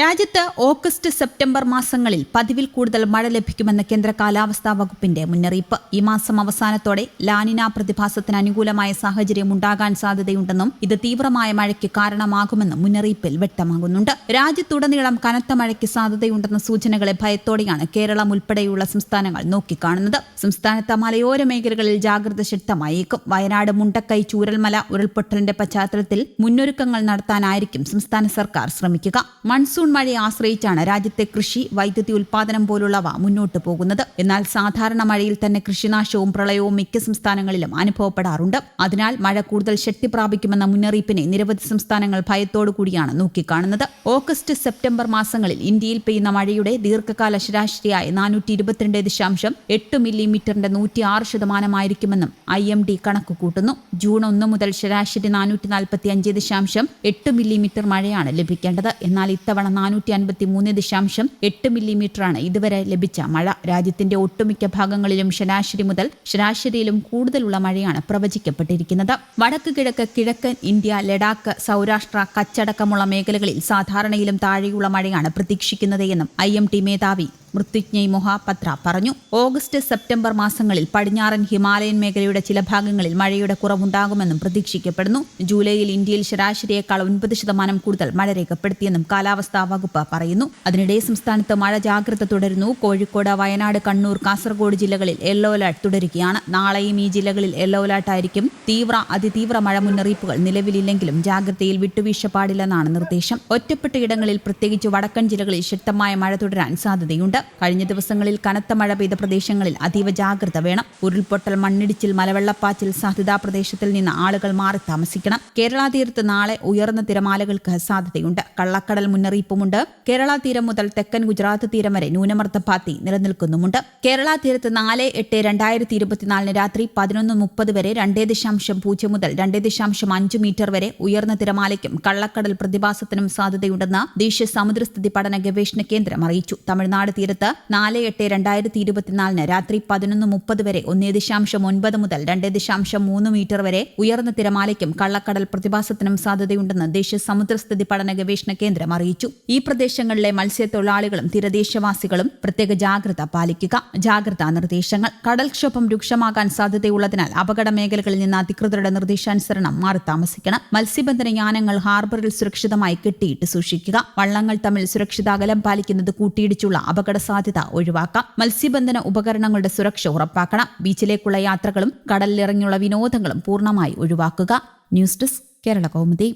രാജ്യത്ത് August September മാസങ്ങളിൽ പതിവിൽ കൂടുതൽ മഴ ലഭിക്കുമെന്ന് കേന്ദ്ര കാലാവസ്ഥാ വകുപ്പിന്റെ മുന്നറിയിപ്പ്. ഈ മാസം അവസാനത്തോടെ ലാനിന പ്രതിഭാസത്തിന് അനുകൂലമായ സാഹചര്യം ഉണ്ടാകാൻ സാധ്യതയുണ്ടെന്നും ഇത് തീവ്രമായ മഴയ്ക്ക് കാരണമാകുമെന്നും മുന്നറിയിപ്പിൽ വ്യക്തമാകുന്നുണ്ട്. രാജ്യത്തുടനീളം കനത്ത മഴയ്ക്ക് സാധ്യതയുണ്ടെന്ന സൂചനകളെ ഭയത്തോടെയാണ് കേരളം ഉൾപ്പെടെയുള്ള സംസ്ഥാനങ്ങൾ നോക്കിക്കാണുന്നത്. സംസ്ഥാനത്തെ മലയോര മേഖലകളിൽ ജാഗ്രത ശക്തമായേക്കും. വയനാട് മുണ്ടക്കൈ ചൂരൽമല ഉരുൾപൊട്ടലിന്റെ പശ്ചാത്തലത്തിൽ മുന്നൊരുക്കങ്ങൾ നടത്താനായിരിക്കും സംസ്ഥാന സർക്കാർ ശ്രമിക്കുക. മൺസൂൺ മഴയെ ആശ്രയിച്ചാണ് രാജ്യത്തെ കൃഷി വൈദ്യുതി ഉൽപാദനം പോലുള്ളവ മുന്നോട്ട് പോകുന്നത്. എന്നാൽ സാധാരണ മഴയിൽ തന്നെ കൃഷിനാശവും പ്രളയവും മിക്ക സംസ്ഥാനങ്ങളിലും അനുഭവപ്പെടാറുണ്ട്. അതിനാൽ മഴ കൂടുതൽ ശക്തി പ്രാപിക്കുമെന്ന മുന്നറിയിപ്പിനെ നിരവധി സംസ്ഥാനങ്ങൾ ഭയത്തോടു കൂടിയാണ് നോക്കിക്കാണുന്നത്. ഓഗസ്റ്റ് സെപ്റ്റംബർ മാസങ്ങളിൽ ഇന്ത്യയിൽ പെയ്യുന്ന മഴയുടെ ദീർഘകാല ശരാശരിയായ നാനൂറ്റി ഇരുപത്തിരണ്ട് ദശാംശം എട്ട് മില്ലിമീറ്ററിന്റെ നൂറ്റി ആറ് ശതമാനമായിരിക്കുമെന്നും ഐ എം ഡി കണക്ക് കൂട്ടുന്നു ജൂൺ ഒന്ന് മുതൽ ശരാശരി നാനൂറ്റി നാൽപ്പത്തി അഞ്ച് ദശാംശം എട്ട് മില്ലിമീറ്റർ മഴയാണ് ലഭിക്കേണ്ടത്. എന്നാൽ ഇത്തവണ നാനൂറ്റി അൻപത്തി മൂന്ന് ദശാംശം എട്ട് മില്ലിമീറ്ററാണ് ഇതുവരെ ലഭിച്ച മഴ. രാജ്യത്തിന്റെ ഒട്ടുമിക്ക ഭാഗങ്ങളിലും ശരാശരി മുതൽ ശരാശരിയിലും കൂടുതലുള്ള മഴയാണ് പ്രവചിക്കപ്പെട്ടിരിക്കുന്നത്. വടക്ക് കിഴക്ക് കിഴക്കൻ ഇന്ത്യ ലഡാക്ക് സൗരാഷ്ട്ര കച്ചടക്കമുള്ള മേഖലകളിൽ സാധാരണയിലും താഴെയുള്ള മഴയാണ് പ്രതീക്ഷിക്കുന്നത് എന്നും ഐ എം ടി മേധാവി മൃത്യുജ്ഞയ് മൊഹാപത്ര പറഞ്ഞു. ഓഗസ്റ്റ് സെപ്റ്റംബർ മാസങ്ങളിൽ പടിഞ്ഞാറൻ ഹിമാലയൻ മേഖലയുടെ ചില ഭാഗങ്ങളിൽ മഴയുടെ കുറവുണ്ടാകുമെന്നും പ്രതീക്ഷിക്കപ്പെടുന്നു. ജൂലൈയിൽ ഇന്ത്യയിൽ ശരാശരിയേക്കാൾ ഒൻപത് ശതമാനം കൂടുതൽ മഴ രേഖപ്പെടുത്തിയെന്നും കാലാവസ്ഥാ വകുപ്പ് പറയുന്നു. അതിനിടെ സംസ്ഥാനത്ത് മഴ ജാഗ്രത തുടരുന്നു. കോഴിക്കോട് വയനാട് കണ്ണൂർ കാസർഗോഡ് ജില്ലകളിൽ യെല്ലോ അലർട്ട് തുടരുകയാണ്. നാളെയും ഈ ജില്ലകളിൽ യെല്ലോ അലർട്ട് ആയിരിക്കും. തീവ്ര അതിതീവ്ര മഴ മുന്നറിയിപ്പുകൾ നിലവിലില്ലെങ്കിലും ജാഗ്രതയിൽ വിട്ടുവീഴ്ച പാടില്ലെന്നാണ് നിർദ്ദേശം. ഒറ്റപ്പെട്ട ഇടങ്ങളിൽ പ്രത്യേകിച്ച് വടക്കൻ ജില്ലകളിൽ ശക്തമായ മഴ തുടരാൻ സാധ്യതയുണ്ട്. കഴിഞ്ഞ ദിവസങ്ങളിൽ കനത്ത മഴ പെയ്ത പ്രദേശങ്ങളിൽ അതീവ ജാഗ്രത വേണം. ഉരുൾപൊട്ടൽ മണ്ണിടിച്ചിൽ മലവെള്ളപ്പാച്ചിൽ സാധ്യതാ പ്രദേശത്തിൽ നിന്ന് ആളുകൾ മാറി താമസിക്കണം. കേരള തീരത്ത് നാളെ ഉയർന്ന തിരമാലകൾക്ക് സാധ്യതയുണ്ട്. കള്ളക്കടൽ മുന്നറിയിപ്പുമുണ്ട്. കേരള തീരം മുതൽ തെക്കൻ ഗുജറാത്ത് തീരം വരെ ന്യൂനമർദ്ദപാത്തി നിലനിൽക്കുന്നുമുണ്ട്. കേരള തീരത്ത് നാല് എട്ട് രണ്ടായിരത്തി ഇരുപത്തിനാലിന് രാത്രി പതിനൊന്ന് മുപ്പത് വരെ രണ്ടേ ദശാംശം പൂജ്യം മുതൽ രണ്ടേ ദശാംശം അഞ്ച് മീറ്റർ വരെ ഉയർന്ന തിരമാലയ്ക്കും കള്ളക്കടൽ പ്രതിഭാസത്തിനും സാധ്യതയുണ്ടെന്ന് ദേശീയ സമുദ്രസ്ഥിതി പഠന ഗവേഷണ കേന്ദ്രം അറിയിച്ചു. തമിഴ്നാട് തീരത്ത് നാല് എട്ട് രണ്ടായിരത്തി ഇരുപത്തിനാലിന് രാത്രി പതിനൊന്ന് മുപ്പത് വരെ ഒന്നേ ദശാംശം ഒൻപത് മുതൽ രണ്ടേ ദശാംശം മൂന്ന് മീറ്റർ വരെ ഉയർന്ന തിരമാലയ്ക്കും കള്ളക്കടൽ പ്രതിഭാസത്തിനും സാധ്യതയുണ്ടെന്ന് ദേശീയ സമുദ്രസ്ഥിതി പഠന ഗവേഷണ കേന്ദ്രം അറിയിച്ചു. ഈ പ്രദേശങ്ങളിലെ മത്സ്യത്തൊഴിലാളികളും തീരദേശവാസികളും പ്രത്യേക ജാഗ്രത പാലിക്കുക. ജാഗ്രതാ നിർദ്ദേശങ്ങൾ. കടൽക്ഷോഭം രൂക്ഷമാകാൻ സാധ്യതയുള്ളതിനാൽ അപകട മേഖലകളിൽ നിന്ന് അധികൃതരുടെ നിർദ്ദേശാനുസരണം മാറി താമസിക്കണം. മത്സ്യബന്ധന യാനങ്ങൾ ഹാർബറിൽ സുരക്ഷിതമായി കെട്ടിയിട്ട് സൂക്ഷിക്കുക. വള്ളങ്ങൾ തമ്മിൽ സുരക്ഷിത അകലം പാലിക്കുന്നത് കൂട്ടിയിടിച്ചുള്ള അപകട സാധ്യത ഒഴിവാക്കാം. മത്സ്യബന്ധന ഉപകരണങ്ങളുടെ സുരക്ഷ ഉറപ്പാക്കണം. ബീച്ചിലേക്കുള്ള യാത്രകളും കടലിലിറങ്ങിയുള്ള വിനോദങ്ങളും പൂർണമായി ഒഴിവാക്കുക. News desk Kerala Kaumudi.